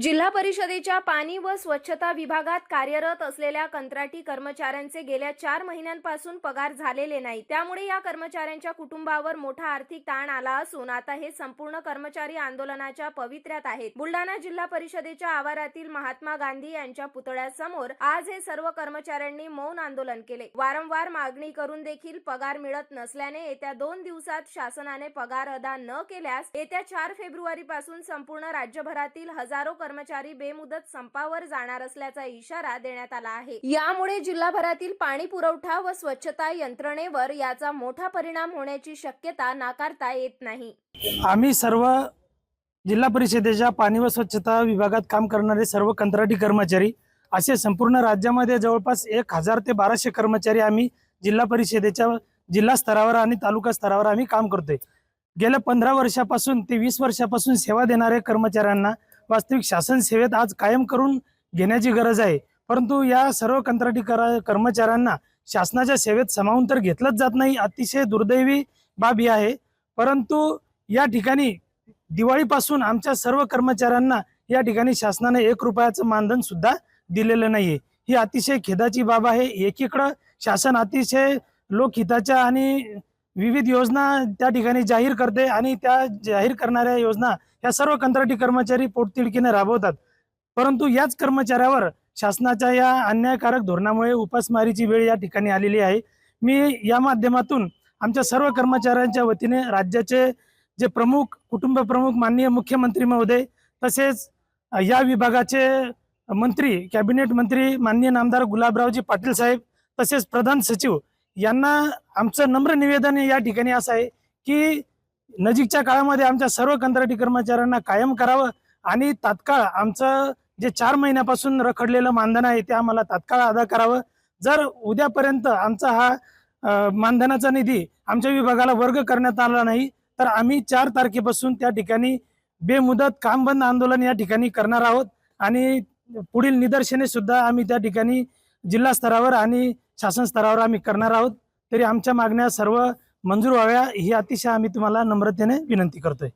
जिल्हा परिषदेच्या पाणी व स्वच्छता विभागात कार्यरत असलेल्या कंत्राटी कर्मचाऱ्यांचे गेल्या चार महिन्यांपासून पगार झालेले नाही. त्यामुळे या कर्मचाऱ्यांच्या कुटुंबावर मोठा आर्थिक ताण आला असून आता हे संपूर्ण कर्मचारी आंदोलनाच्या पवित्र्यात आहेत. बुलढाणा जिल्हा परिषदेच्या आवारातील महात्मा गांधी यांच्या पुतळ्यासमोर आज हे सर्व कर्मचाऱ्यांनी मौन आंदोलन केले. वारंवार मागणी करून देखील पगार मिळत नसल्याने येत्या दोन दिवसात शासनाने पगार अदा न केल्यास येत्या चार फेब्रुवारी पासून संपूर्ण राज्यभरातील हजारो कर्मचारी बेमुदत संपावर जाणार असल्याचा इशारा देण्यात आला आहे. यामुळे जिल्हाभरातील पाणी पुरवठा व स्वच्छता यंत्रणेवर याचा मोठा परिणाम होण्याची शक्यता नाकारता येत नाही. आम्ही सर्व जिल्हा परिषदेच्या पाणी व स्वच्छता विभागात काम करणारे सर्व कंत्राटी कर्मचारी असे संपूर्ण राज्यामध्ये जवळपास एक हजार ते बाराशे कर्मचारी आम्ही जिल्हा परिषदेच्या जिल्हा स्तरावर आणि तालुका स्तरावर आम्ही काम करतोय. गेल्या पंधरा वर्षापासून ते वीस वर्षापासून सेवा देणाऱ्या कर्मचाऱ्यांना वास्तविक शासन सेवेत आज कायम करून घेण्याची गरज आहे. परंतु या सर्व कंत्राटी करा कर्मचाऱ्यांना शासनाच्या सेवेत समावून तर घेतलंच जात नाही अतिशय दुर्दैवी बाब ही आहे. परंतु या ठिकाणी दिवाळीपासून आमच्या सर्व कर्मचाऱ्यांना या ठिकाणी शासनाने एक रुपयाचं मानधन सुद्धा दिलेलं नाहीये. ही अतिशय खेदाची बाब आहे. एकीकडं शासन अतिशय लोकहिताच्या आणि विविध योजना त्या ठिकाणी जाहीर करते आणि त्या जाहीर करणाऱ्या योजना या सर्व कंत्राटी कर्मचारी पोटतिडकीने राबवतात. परंतु याच कर्मचाऱ्यावर शासनाच्या या अन्यायकारक धोरणामुळे उपासमारीची वेळ या ठिकाणी आलेली आहे. मी या माध्यमातून आमच्या सर्व कर्मचाऱ्यांच्या वतीने राज्याचे जे प्रमुख कुटुंब प्रमुख माननीय मुख्यमंत्री महोदय तसेच या विभागाचे मंत्री कॅबिनेट मंत्री माननीय नामदार गुलाबरावजी पाटील साहेब तसेच प्रधान सचिव यांना आमचं नम्र निवेदन या ठिकाणी असं आहे की नजीकच्या काळामध्ये आमच्या सर्व कंत्राटी कर्मचाऱ्यांना कायम करावं आणि तात्काळ आमचं जे चार महिन्यापासून रखडलेलं मानधन आहे ते आम्हाला तात्काळ अदा करावं. जर उद्यापर्यंत आमचा हा मानधनाचा निधी आमच्या विभागाला वर्ग करण्यात आला नाही तर आम्ही चार तारखेपासून त्या ठिकाणी बेमुदत काम बंद आंदोलन या ठिकाणी करणार आहोत आणि पुढील निदर्शने सुद्धा आम्ही त्या ठिकाणी जिल्हा स्तरावर आणि शासन स्तरावर आम्ही करणार आहोत. तरी आमच्या मागण्या सर्व मंजूर व्हाव्या ही अतिशय आम्ही तुम्हाला नम्रतेने विनंती करतोय.